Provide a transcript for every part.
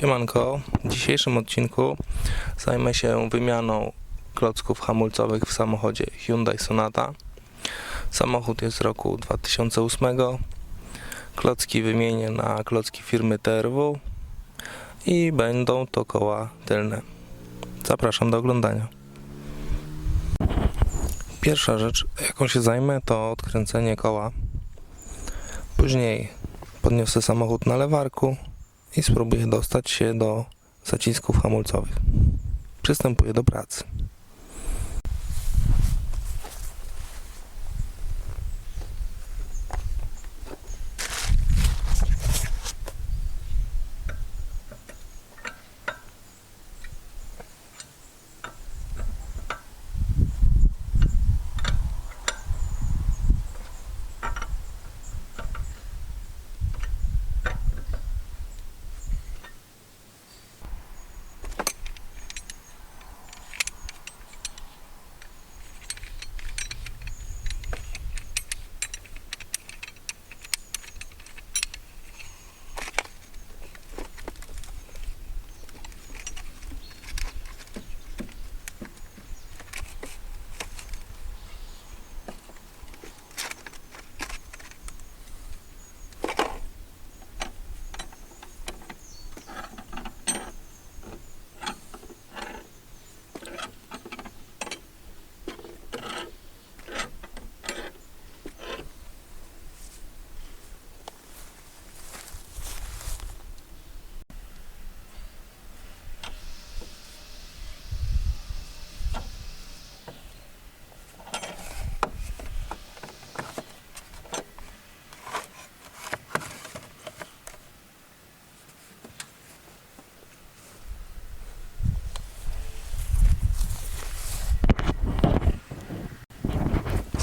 Siemanko, w dzisiejszym odcinku zajmę się wymianą klocków hamulcowych w samochodzie Hyundai Sonata. Samochód jest z roku 2008. Klocki wymienię na klocki firmy TRW i będą to koła tylne. Zapraszam do oglądania. Pierwsza rzecz, jaką się zajmę, to odkręcenie koła. Później podniosę samochód na lewarku i spróbuję dostać się do zacisków hamulcowych. Przystępuję do pracy.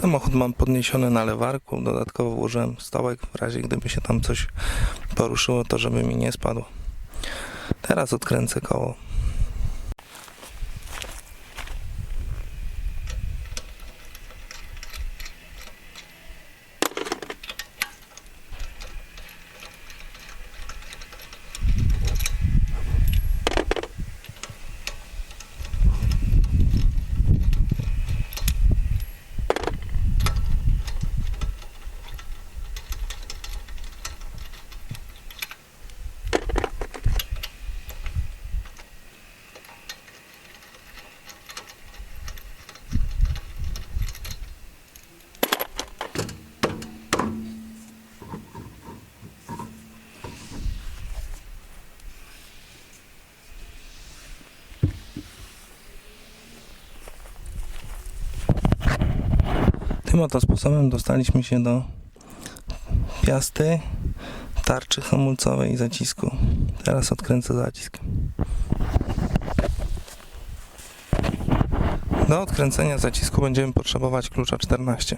Samochód mam podniesiony na lewarku, dodatkowo włożyłem stołek w razie gdyby się tam coś poruszyło, to żeby mi nie spadło. Teraz odkręcę koło. Tym oto sposobem dostaliśmy się do piasty, tarczy hamulcowej i zacisku. Teraz odkręcę zacisk. Do odkręcenia zacisku będziemy potrzebować klucza 14.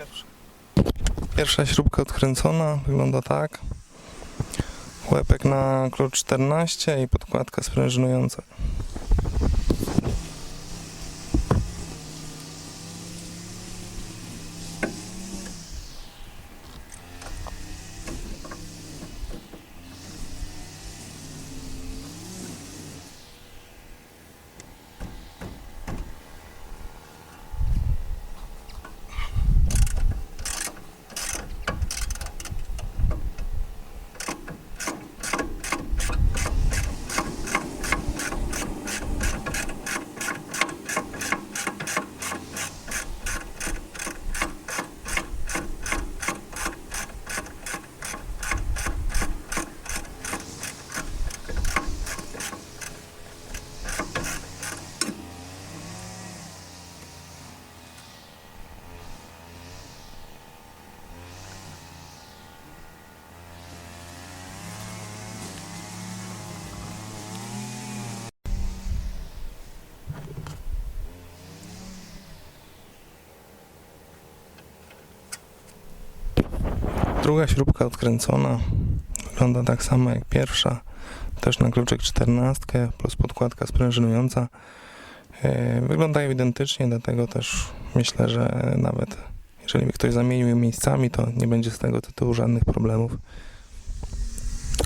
Dobrze. Pierwsza śrubka odkręcona, wygląda tak. Łepek na klucz 14 i podkładka sprężynująca. Druga śrubka odkręcona. Wygląda tak samo jak pierwsza. Też na kluczyk 14 plus podkładka sprężynująca. E, Wyglądają identycznie, dlatego też myślę, że nawet jeżeli by ktoś zamienił je miejscami, to nie będzie z tego tytułu żadnych problemów.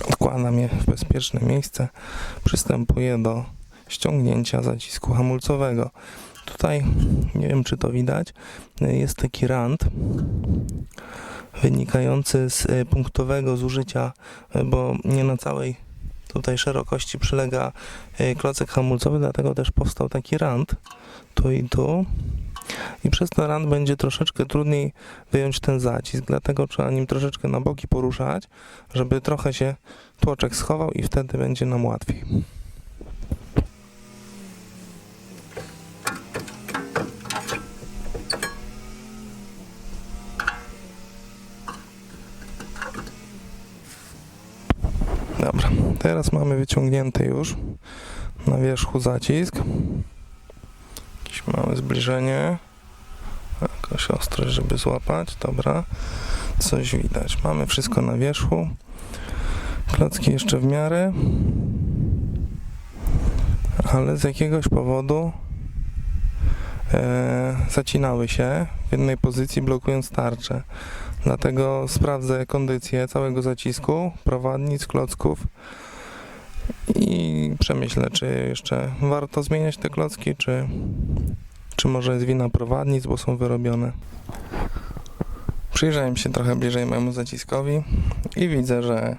Odkładam je w bezpieczne miejsce. Przystępuję do ściągnięcia zacisku hamulcowego. Tutaj, nie wiem czy to widać, jest taki rand wynikający z e, punktowego zużycia, e, bo nie na całej tutaj szerokości przylega e, klocek hamulcowy, dlatego też powstał taki rand tu i tu. I przez ten rand będzie troszeczkę trudniej wyjąć ten zacisk, dlatego trzeba nim troszeczkę na boki poruszać, żeby trochę się tłoczek schował i wtedy będzie nam łatwiej. Dobra, teraz mamy wyciągnięty już na wierzchu zacisk. Jakieś małe zbliżenie. Jakaś ostrość, żeby złapać. Dobra, coś widać. Mamy wszystko na wierzchu. Klocki jeszcze w miarę. Ale z jakiegoś powodu e, zacinały się w jednej pozycji, blokując tarczę. Dlatego sprawdzę kondycję całego zacisku, prowadnic, klocków i przemyślę, czy jeszcze warto zmieniać te klocki, czy, czy może jest wina prowadnic, bo są wyrobione. Przyjrzałem się trochę bliżej mojemu zaciskowi i widzę, że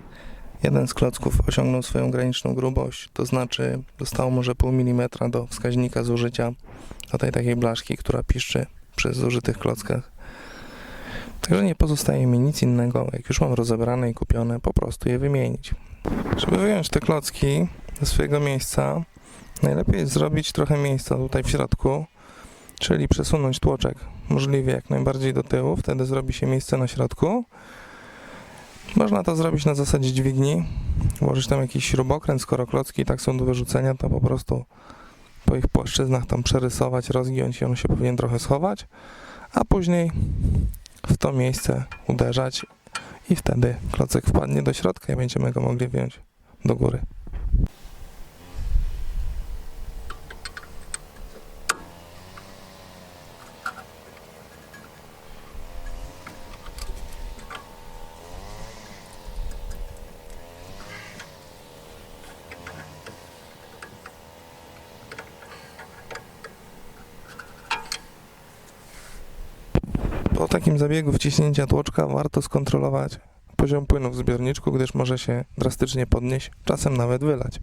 jeden z klocków osiągnął swoją graniczną grubość, to znaczy dostało może pół milimetra do wskaźnika zużycia do tej takiej blaszki, która piszczy przy zużytych klockach. Także nie pozostaje mi nic innego, jak już mam rozebrane i kupione, po prostu je wymienić. Żeby wyjąć te klocki ze swojego miejsca, najlepiej zrobić trochę miejsca tutaj w środku, czyli przesunąć tłoczek możliwie jak najbardziej do tyłu, wtedy zrobi się miejsce na środku. Można to zrobić na zasadzie dźwigni, włożyć tam jakiś śrubokręt, skoro klocki tak są do wyrzucenia, to po prostu po ich płaszczyznach tam przerysować, rozgiąć i on się powinien trochę schować, a później w to miejsce uderzać i wtedy klocek wpadnie do środka i będziemy go mogli wyjąć do góry. Takim zabiegu wciśnięcia tłoczka warto skontrolować poziom płynu w zbiorniczku, gdyż może się drastycznie podnieść, czasem nawet wylać.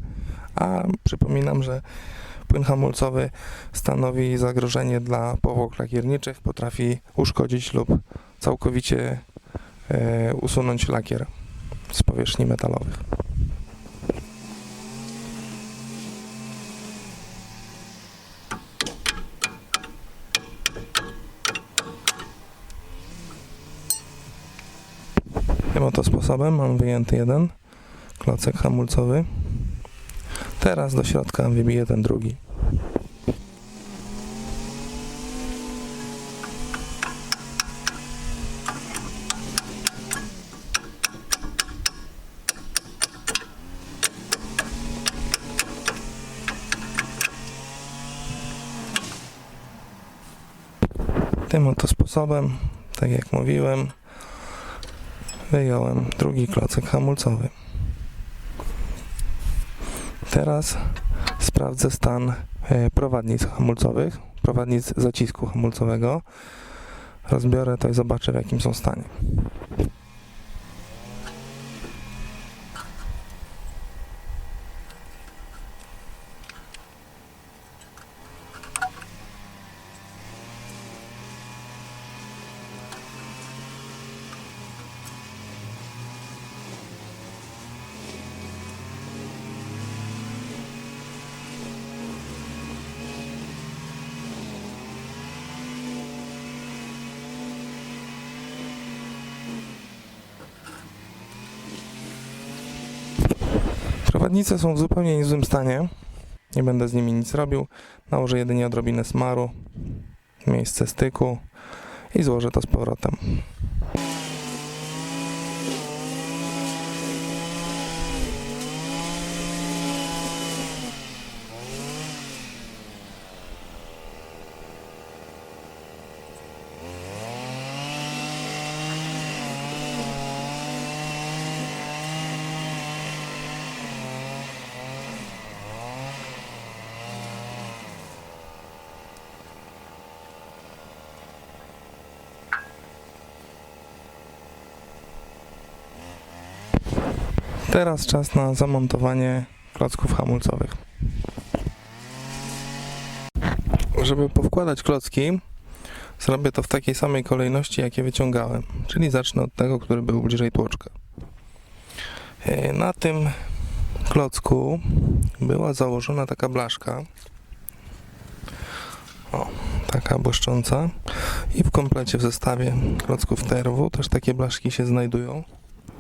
A przypominam, że płyn hamulcowy stanowi zagrożenie dla powłok lakierniczych, potrafi uszkodzić lub całkowicie e, usunąć lakier z powierzchni metalowych. oto sposobem mam wyjęty jeden klocek hamulcowy. Teraz do środka wybiję ten drugi. Tym oto sposobem, tak jak mówiłem, wyjąłem drugi klocek hamulcowy. Teraz sprawdzę stan e, prowadnic hamulcowych, prowadnic zacisku hamulcowego. Rozbiorę to i zobaczę w jakim są stanie. Prowadnice są w zupełnie niezłym stanie. Nie będę z nimi nic robił. Nałożę jedynie odrobinę smaru, miejsce styku i złożę to z powrotem. Teraz czas na zamontowanie klocków hamulcowych. Żeby powkładać klocki, zrobię to w takiej samej kolejności, jakie wyciągałem. Czyli zacznę od tego, który był bliżej tłoczka. E, Na tym klocku była założona taka blaszka. O, taka błyszcząca. I w komplecie w zestawie klocków TRW też takie blaszki się znajdują.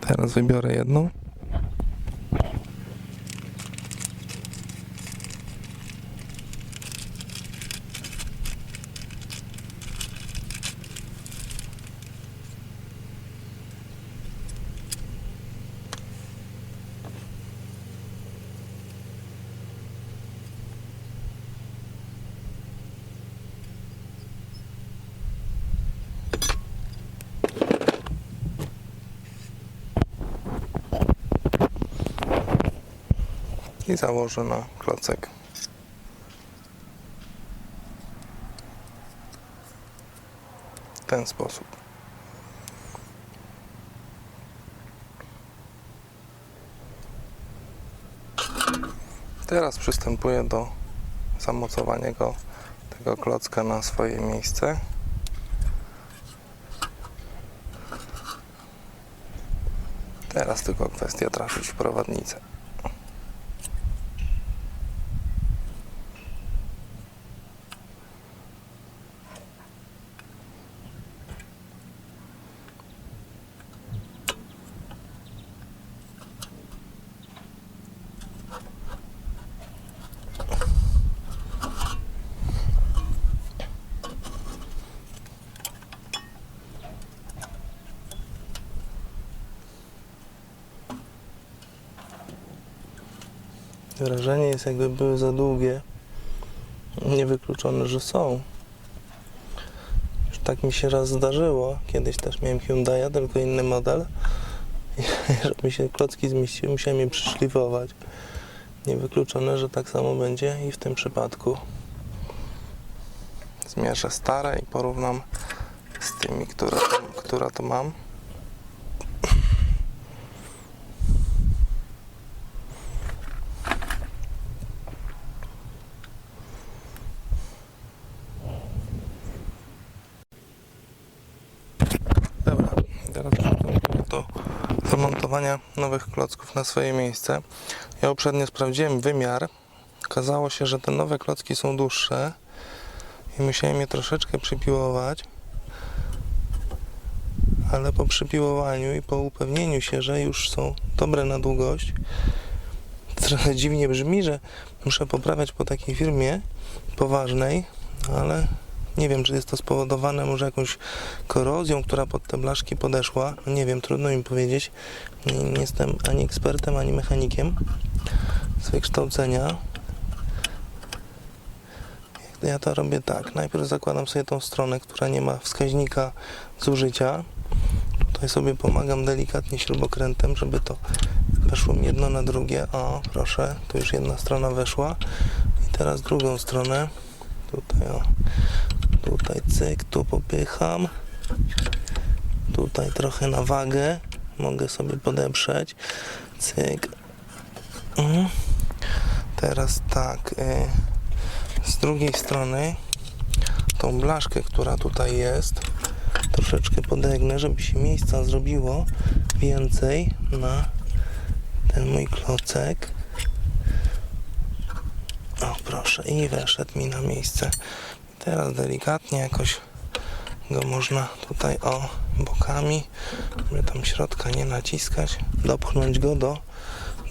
Teraz wybiorę jedną. I założę na klocek. W ten sposób. Teraz przystępuję do zamocowania go, tego klocka na swoje miejsce. Teraz tylko kwestia trafić w prowadnicę. Wrażenie jest jakby były za długie. Niewykluczone, że są. Już tak mi się raz zdarzyło. Kiedyś też miałem Hyundai'a, tylko inny model. I żeby się klocki zmieściły, musiałem je przyszlifować. Niewykluczone, że tak samo będzie i w tym przypadku. Zmierzę stare i porównam z tymi, które, która to mam. Dobra, teraz przystępuję do zamontowania nowych klocków na swoje miejsce. Ja uprzednio sprawdziłem wymiar. Okazało się, że te nowe klocki są dłuższe i musiałem je troszeczkę przypiłować. Ale po przypiłowaniu i po upewnieniu się, że już są dobre na długość, trochę dziwnie brzmi, że muszę poprawiać po takiej firmie poważnej, ale nie wiem, czy jest to spowodowane może jakąś korozją, która pod te blaszki podeszła. Nie wiem, trudno mi powiedzieć. Nie, jestem ani ekspertem, ani mechanikiem z wykształcenia. Ja to robię tak. Najpierw zakładam sobie tą stronę, która nie ma wskaźnika zużycia. Tutaj sobie pomagam delikatnie śrubokrętem, żeby to weszło jedno na drugie. O, proszę, tu już jedna strona weszła. I teraz drugą stronę. Tutaj, o. Tutaj cyk, tu popycham. Tutaj trochę na wagę. Mogę sobie podeprzeć. Cyk. Mhm. Teraz tak. Y, z drugiej strony tą blaszkę, która tutaj jest, troszeczkę podegnę, żeby się miejsca zrobiło więcej na ten mój klocek. O, proszę, i weszedł mi na miejsce. Teraz delikatnie jakoś go można tutaj o bokami, żeby tam środka nie naciskać, dopchnąć go do,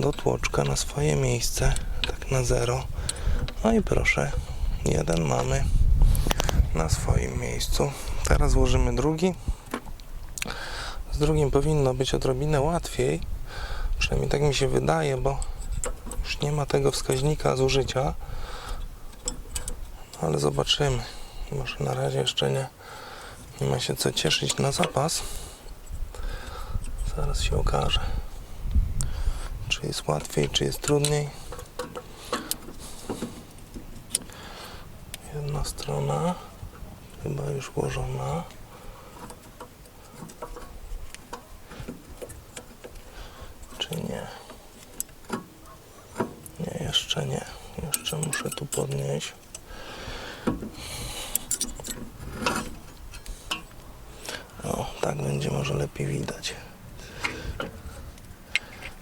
do tłoczka na swoje miejsce, tak na zero. No i proszę, jeden mamy na swoim miejscu. Teraz włożymy drugi. Z drugim powinno być odrobinę łatwiej. Przynajmniej tak mi się wydaje, bo już nie ma tego wskaźnika zużycia. Ale zobaczymy. Może na razie jeszcze nie, nie ma się co cieszyć na zapas. Zaraz się okaże, czy jest łatwiej, czy jest trudniej. Jedna strona chyba już włożona. Czy nie? Nie, jeszcze nie. Jeszcze muszę tu podnieść. O, tak będzie może lepiej widać.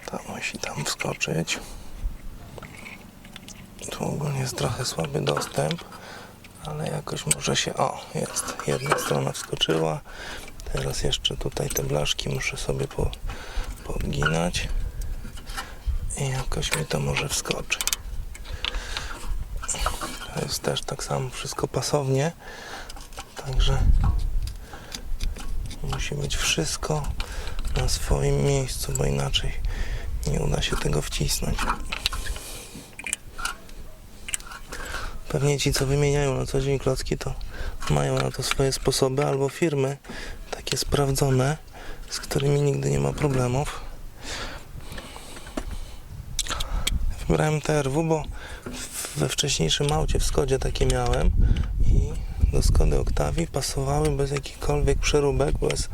Ta musi tam wskoczyć. Tu ogólnie jest trochę słaby dostęp, ale jakoś może się. O, jest. Jedna strona wskoczyła. Teraz jeszcze tutaj te blaszki muszę sobie po, podginać. I jakoś mi to może wskoczy. To jest też tak samo wszystko pasownie. Także musi być wszystko na swoim miejscu, bo inaczej nie uda się tego wcisnąć. Pewnie ci, co wymieniają na co dzień klocki, to mają na to swoje sposoby, albo firmy takie sprawdzone, z którymi nigdy nie ma problemów. Wybrałem TRW, bo we wcześniejszym aucie w Skodzie takie miałem do Skody Octavii pasowały bez jakichkolwiek przeróbek, bez